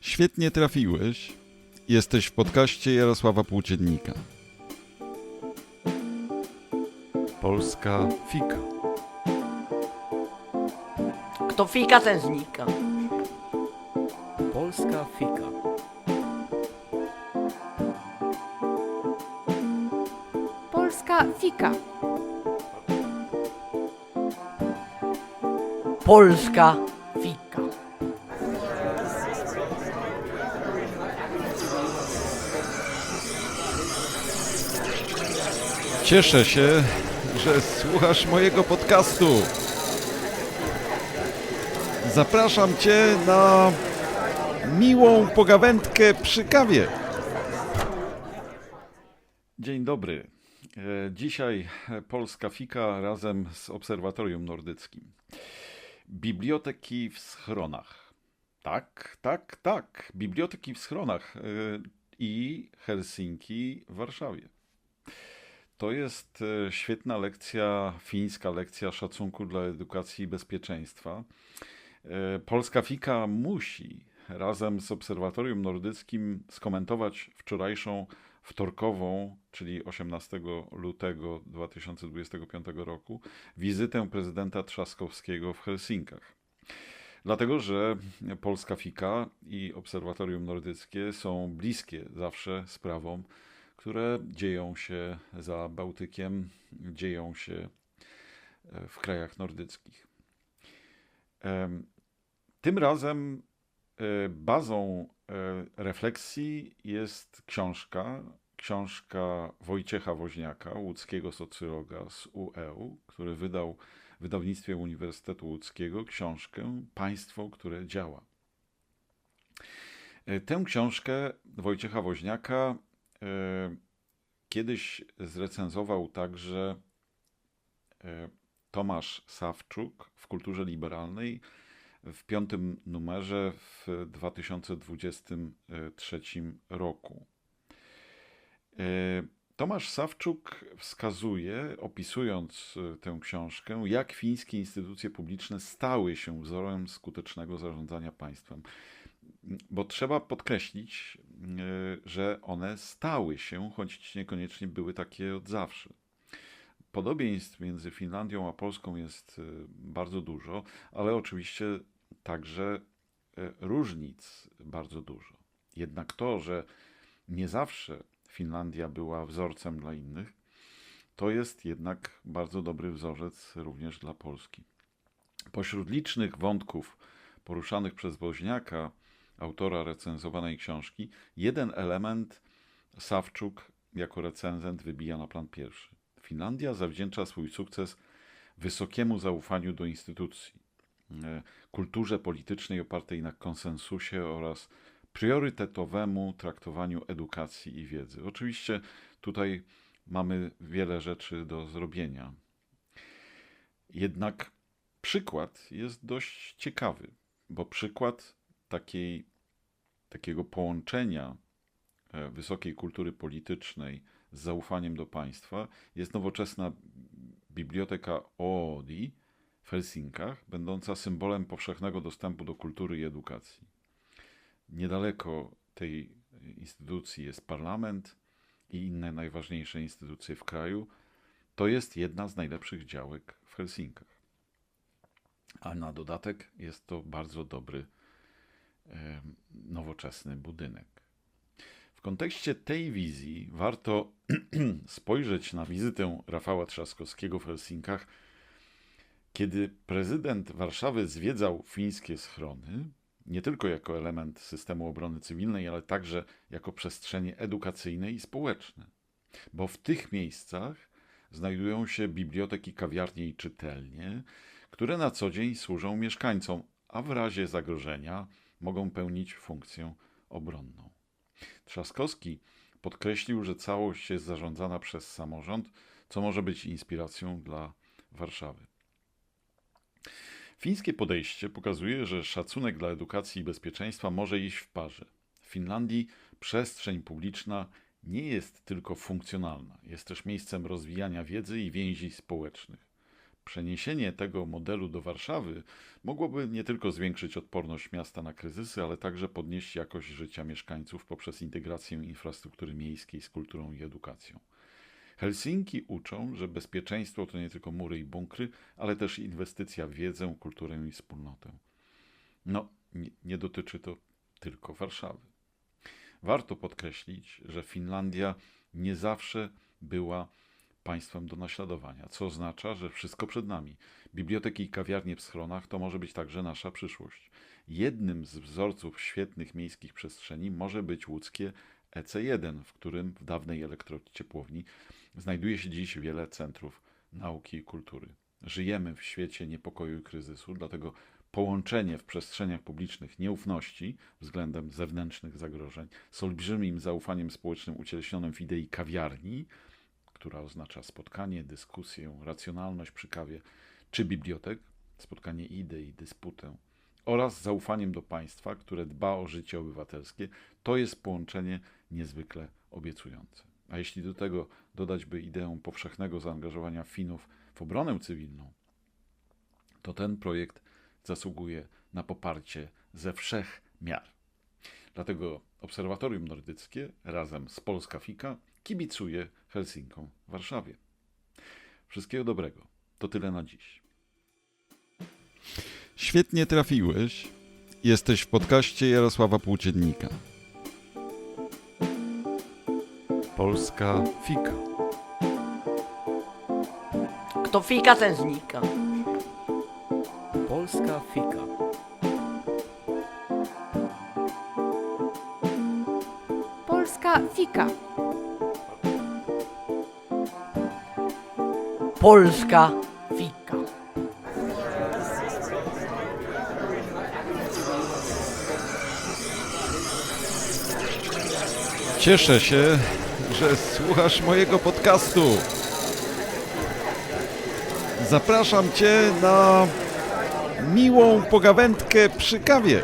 Świetnie trafiłeś. Jesteś w podcaście Jarosława Płóciennika. Polska fika. Kto fika, ten znika. Polska fika. Polska fika. Polska Cieszę się, że słuchasz mojego podcastu. Zapraszam Cię na miłą pogawędkę przy kawie. Dzień dobry. E, Dzisiaj Polska Fika razem z Obserwatorium Nordyckim. Biblioteki w schronach. Tak, tak, tak. Biblioteki w schronach e, i Helsinki w Warszawie. To jest e, świetna lekcja, fińska lekcja szacunku dla edukacji i bezpieczeństwa. E, Polska Fika musi razem z Obserwatorium Nordyckim skomentować wczorajszą wtorkową, czyli 18 lutego 2025 roku, wizytę prezydenta Trzaskowskiego w Helsinkach. Dlatego, że Polska Fika i Obserwatorium Nordyckie są bliskie zawsze sprawom, które dzieją się za Bałtykiem, dzieją się e, w krajach nordyckich. Tym razem e, bazą e, refleksji jest książka, książka Wojciecha Woźniaka, łódzkiego socjologa z UEU, który wydał w wydawnictwie Uniwersytetu Łódzkiego książkę Państwo, które działa. Tę książkę Wojciecha Woźniaka kiedyś zrecenzował także e, Tomasz Sawczuk w Kulturze Liberalnej w piątym numerze w 2023 roku. Tomasz Sawczuk wskazuje, opisując e, tę książkę, jak fińskie instytucje publiczne stały się wzorem skutecznego zarządzania państwem. Bo trzeba podkreślić, e, że one stały się, choć niekoniecznie były takie od zawsze. Podobieństw między Finlandią a Polską jest e, bardzo dużo, ale oczywiście także różnic bardzo dużo. Jednak to, że nie zawsze Finlandia była wzorcem dla innych, to jest jednak bardzo dobry wzorzec również dla Polski. Pośród licznych wątków poruszanych przez Woźniaka, autora recenzowanej książki, jeden element Sawczuk jako recenzent wybija na plan pierwszy. Finlandia zawdzięcza swój sukces wysokiemu zaufaniu do instytucji, e, kulturze politycznej opartej na konsensusie oraz priorytetowemu traktowaniu edukacji i wiedzy. Oczywiście tutaj mamy wiele rzeczy do zrobienia. Jednak przykład jest dość ciekawy, bo przykład takiej, takiego połączenia e, wysokiej kultury politycznej z zaufaniem do państwa jest nowoczesna biblioteka OODI w Helsinkach, będąca symbolem powszechnego dostępu do kultury i edukacji. Niedaleko tej instytucji jest parlament i inne najważniejsze instytucje w kraju. To jest jedna z najlepszych działek w Helsinkach. A na dodatek jest to bardzo dobry, nowoczesny budynek. W kontekście tej wizji warto spojrzeć na wizytę Rafała Trzaskowskiego w Helsinkach, kiedy prezydent Warszawy zwiedzał fińskie schrony, nie tylko jako element systemu obrony cywilnej, ale także jako przestrzenie edukacyjne i społeczne. Bo w tych miejscach znajdują się biblioteki, kawiarnie i czytelnie, które na co dzień służą mieszkańcom, a w razie zagrożenia mogą pełnić funkcję obronną. Trzaskowski podkreślił, że całość jest zarządzana przez samorząd, co może być inspiracją dla Warszawy. Fińskie podejście pokazuje, że szacunek dla edukacji i bezpieczeństwa może iść w parze. W Finlandii przestrzeń publiczna nie jest tylko funkcjonalna, jest też miejscem rozwijania wiedzy i więzi społecznych. Przeniesienie tego modelu do Warszawy mogłoby nie tylko zwiększyć odporność miasta na kryzysy, ale także podnieść jakość życia mieszkańców poprzez integrację infrastruktury miejskiej z kulturą i edukacją. Helsinki uczą, że bezpieczeństwo to nie tylko mury i bunkry, ale też inwestycja w wiedzę, kulturę i wspólnotę. No, nie, nie dotyczy to tylko Warszawy. Warto podkreślić, że Finlandia nie zawsze była państwem do naśladowania, co oznacza, że wszystko przed nami. Biblioteki i kawiarnie w schronach to może być także nasza przyszłość. Jednym z wzorców świetnych miejskich przestrzeni może być łódzkie EC1, w którym w dawnej elektrociepłowni znajduje się dziś wiele centrów nauki i kultury. Żyjemy w świecie niepokoju i kryzysu, dlatego połączenie w przestrzeniach publicznych nieufności względem zewnętrznych zagrożeń z olbrzymim zaufaniem społecznym ucieleśnionym w idei kawiarni, która oznacza spotkanie, dyskusję, racjonalność przy kawie, czy bibliotek, spotkanie idei, dysputę, oraz zaufaniem do państwa, które dba o życie obywatelskie, to jest połączenie niezwykle obiecujące. A jeśli do tego dodać by ideę powszechnego zaangażowania Finów w obronę cywilną, to ten projekt zasługuje na poparcie ze wszech miar. Dlatego Obserwatorium Nordyckie razem z Polska Fika kibicuje Helsinkom w Warszawie. Wszystkiego dobrego. To tyle na dziś. Świetnie trafiłeś. Jesteś w podcaście Jarosława Płóciennika. Polska Fika. Kto fika, ten znika. Polska Fika. Polska Fika. Polska fika. Cieszę się, że słuchasz mojego podcastu. Zapraszam Cię na miłą pogawędkę przy kawie.